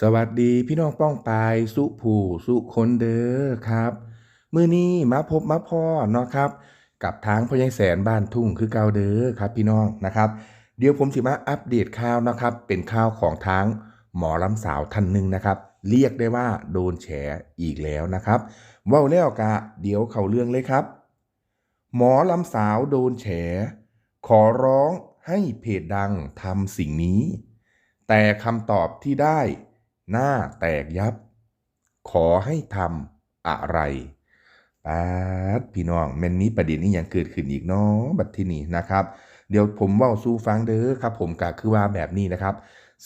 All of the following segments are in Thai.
สวัสดีพี่น้องป้องปายสุผู้สุคนเด้อครับมื้อนี้มาพบมาพ่อเนาะครับ กับทางพ่อใหญ่แสนบ้านทุ่งคือเกาเด้อครับ พี่น้องนะครับ เดี๋ยวผมสิมาอัปเดตข่าวนะครับ เป็นข่าวของทางหมอลำสาวท่านหนึ่งนะครับ เรียกได้ว่าโดนแฉอีกแล้วนะครับว้าแล้วกะเดี๋ยวเข้าเรื่องเลยครับ หมอลำสาวโดนแฉ ขอร้องให้เพจดังทำสิ่งนี้ แต่คำตอบที่ได้ หน้าแตกยับ ขอให้ทำอะไรปาดพี่น้องแม่นมีประเด็นนี้ยังเกิดขึ้นอีกเนาะบัดที่นี้นะครับ เดี๋ยวผมว้าสู่ฟังเด้อครับ ผมก็คือว่าแบบนี้นะครับ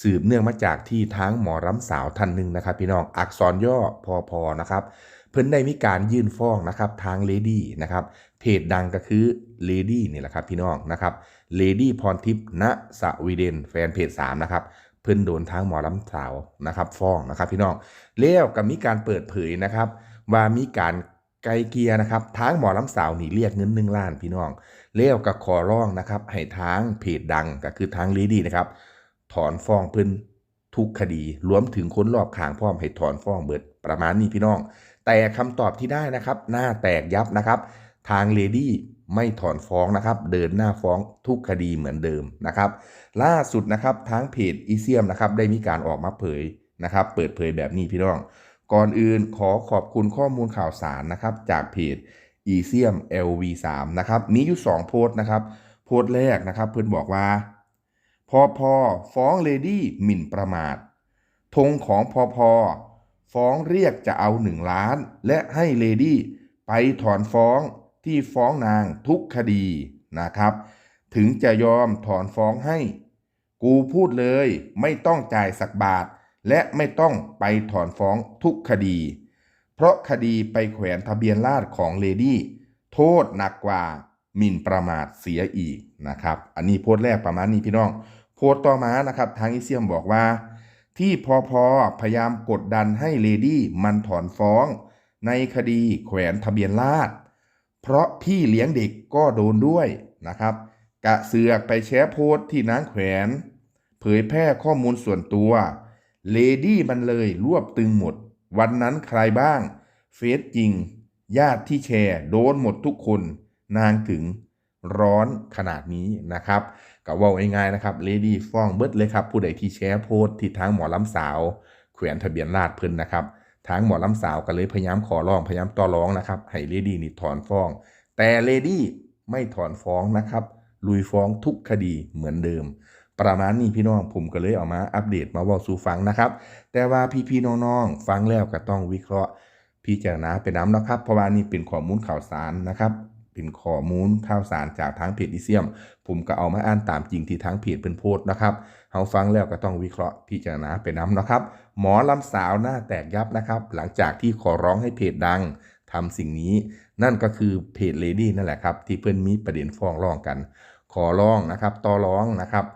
สืบเนื่องมาจากที่ทางหมอรำสาวท่านหนึ่งนะครับ พี่น้องอักษรย่อพอพอนะครับ เพิ่นได้มีการยื่นฟ้องนะครับทางเลดี้นะครับเพจดังก็คือเลดี้นี่แหละครับพี่น้องนะครับเลดี้พรทิพย์ณสวีเดน แฟนเพจ3นะครับ เพิ่นโดนทางหมอลำสาวนะครับฟ้องนะครับพี่น้องแล้วก็มีการเปิดเผยนะครับว่ามีการไกลเกลียนะครับทางหมอลำสาวนี่เรียกเงินหนึ่งล้านพี่น้องแล้วก็ขอร้องนะครับให้ทางเพจดังก็คือทางเลดี้นะครับถอนฟ้องเพิ่นทุกคดีรวมถึงคนรอบข้างพร้อมให้ถอนฟ้องเบิดประมาณนี้พี่น้อง แต่คำตอบที่ได้นะครับ หน้าแตกยับนะครับ ทางเลดี้ไม่ถอนฟ้องนะครับ เดินหน้าฟ้องทุกคดีเหมือนเดิมนะครับ ล่าสุดนะครับทางเพจอีเซียมนะครับได้มีการออกมาเผยนะครับ เปิดเผยแบบนี้พี่น้อง ก่อนอื่นขอขอบคุณข้อมูลข่าวสารนะครับ จากเพจอีเซียม LV3 นะครับ มีอยู่ 2 โพสต์นะครับ โพสต์แรกนะครับ เพื่อนบอกว่า พอพอฟ้องเลดี้หมิ่นประมาทธงของพอพอฟ้องเรียกจะเอาหนึ่งล้าน และให้เลดี้ไปถอนฟ้อง ที่ฟ้องนางทุกคดีนะครับ ถึงจะยอมถอนฟ้องให้ กูพูดเลยไม่ต้องจ่ายสักบาท และไม่ต้องไปถอนฟ้องทุกคดี เพราะคดีไปแขวนทะเบียนราษฎรของเลดี้โทษหนักกว่าหมิ่นประมาทเสียอีกนะครับ อันนี้โพสต์แรกประมาณนี้พี่น้อง โพสต์ต่อมานะครับ ทางอิเซียมบอกว่า ที่พอพอพยายามกดดันให้เลดี้มันถอนฟ้อง ในคดีแขวนทะเบียนราษฎร เพราะพี่เลี้ยงเด็กก็โดนด้วยนะครับ กะเสือกไปแชร์โพสต์ที่นางแขวน เผยแพร่ข้อมูลส่วนตัว เลดี้มันเลยรวบตึงหมด วันนั้นใครบ้าง เฟซจริง ญาติที่แชร์โดนหมดทุกคน นางถึงร้อนขนาดนี้นะครับก็ว่าง่ายๆนะครับเลดี้ฟ้องเบิดเลยครับ ผู้ใดที่แชร์โพสต์ที่ทางหมอลำสาว แขวนทะเบียนราษฎรเพิ่นนะครับ ทางหมอลำสาวก็เลยพยายามขอร้องพยายามต่อร้องนะครับให้เลดี้นี่ถอนฟ้อง แต่เลดี้ไม่ถอนฟ้องนะครับ ลุยฟ้องทุกคดีเหมือนเดิม ประมาณนี้พี่น้องผมก็เลยเอามาอัปเดตมาว่าสู่ฟังนะครับ แต่ว่าพี่ๆน้องๆฟังแล้วก็ต้องวิเคราะห์พิจารณาไปน้ำนะครับ เพราะว่านี่เป็นข้อมูลข่าวสารนะครับ เป็นข้อมูลข่าวสารจากทางเพจดิเซียม ผมก็เอามาอ่านตามจริงที่ทางเพจเป็นโพสต์นะครับเฮาฟังแล้วก็ต้องวิเคราะห์พิจารณาไปน้ำนะครับ หมอลำสาวหน้าแตกยับนะครับ หลังจากที่ขอร้องให้เพจดังทำสิ่งนี้ นั่นก็คือเพจเลดี้นั่นแหละครับที่เพื่อนมีประเด็นฟ้องร้องกัน ขอร้องนะครับต่อร้องนะครับ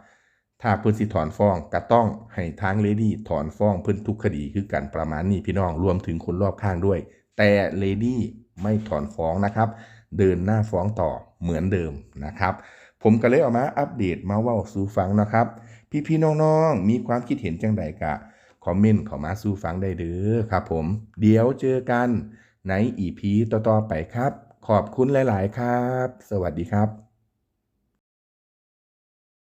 ถ้าเพิ่อนสิถอนฟ้องก็ต้องให้ทางเลดี้ถอนฟ้องเพิ่อนทุกคดีคือกันประมาณนี้พี่น้องรวมถึงคนรอบข้างด้วย แต่เลดี้ไม่ถอนฟ้องนะครับ เดินหน้าฟ้องต่อเหมือนเดิมนะครับ ผมก็เลยออกมาอัปเดตมาว่าสู่ฟังนะครับ พี่ๆน้องๆ มีความคิดเห็นจังใดกะคอมเมนต์เข้ามาสู่ฟังได้เด้อครับผม เดี๋ยวเจอกันในอีพีต่อๆไปครับ ขอบคุณหลาย ๆ ครับ สวัสดีครับ